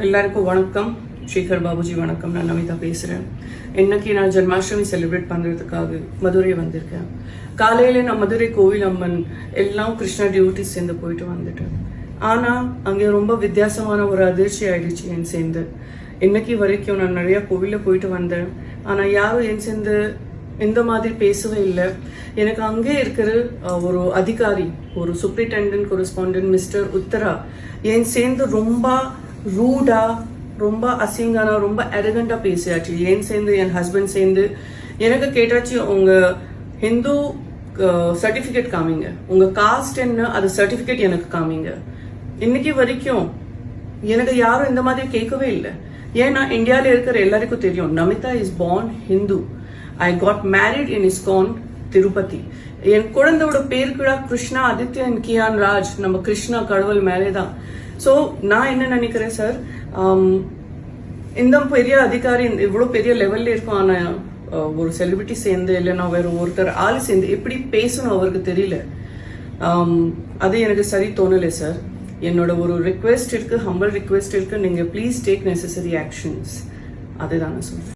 எல்லாருக்கும் வணக்கம். ஸ்ரீகர் பாபுஜி வணக்கம். நான் நமிதா பேசுகிறேன் இன்னைக்கு நான் ஜென்மாஷ்டமி செலிப்ரேட் பண்ணுறதுக்காக மதுரை வந்திருக்கேன். காலையில் நான் மதுரை கோவில் அம்மன் எல்லாம் கிருஷ்ணா டியூட்டி சேர்ந்து போயிட்டு வந்துட்டேன். ஆனால் அங்கே ரொம்ப வித்தியாசமான ஒரு அதிர்ச்சி ஆயிடுச்சு என் சேர்ந்து. இன்னைக்கு வரைக்கும் நான் நிறையா கோவிலில் போயிட்டு வந்தேன். ஆனால் யாரும் என் சேர்ந்து இந்த மாதிரி பேசவே இல்லை. எனக்கு அங்கே இருக்கிற ஒரு அதிகாரி ஒரு சூப்பரிண்டென்டென்ட் கொரஸ்பாண்டன்ட் மிஸ்டர் உத்தரா என் சேர்ந்து ரொம்ப ரூடா ரொம்ப அசிங்கானா ரொம்ப அரகண்டா பேசியாச்சு. என் சேர்ந்து என் ஹஸ்பண்ட் சேர்ந்து? எனக்கு கேட்டாச்சு உங்க ஹிந்து சர்டிஃபிகேட் காமிங்க. உங்க காஸ்ட் என்ன அது சர்டிஃபிகேட் எனக்கு காமிங்க. இன்னைக்கு வரைக்கும் எனக்கு யாரும் இந்த மாதிரி கேட்கவே இல்லை. ஏன்னா இந்தியாவில் இருக்கிற எல்லாருக்கும் தெரியும் Namitha is born Hindu I got married in ISKCON Tirupati என் குழந்தையோட பேர் கூட கிருஷ்ணா ஆதித்யன் கியான் ராஜ் நம்ம கிருஷ்ணா கடவுள் மேலே தான் ஸோ நான் என்ன நினைக்கிறேன் சார் um, இந்த பெரிய அதிகாரி இவ்வளோ பெரிய லெவல்ல இருக்கும் ஆனால் uh, ஒரு செலிபிரிட்டி சேர்ந்து இல்லைன்னா வேற ஒருத்தர் ஆள் சேர்ந்து எப்படி பேசணும் அவருக்கு தெரியல. Um, அது எனக்கு சரி தோணலை சார் என்னோட ஒரு ரிக்வெஸ்ட் இருக்கு ஹம்பிள் ரிக்வெஸ்ட் இருக்கு. நீங்க ப்ளீஸ் டேக் நெசசரி ஆக்ஷன்ஸ் அதுதான் நான் சொல்றேன்.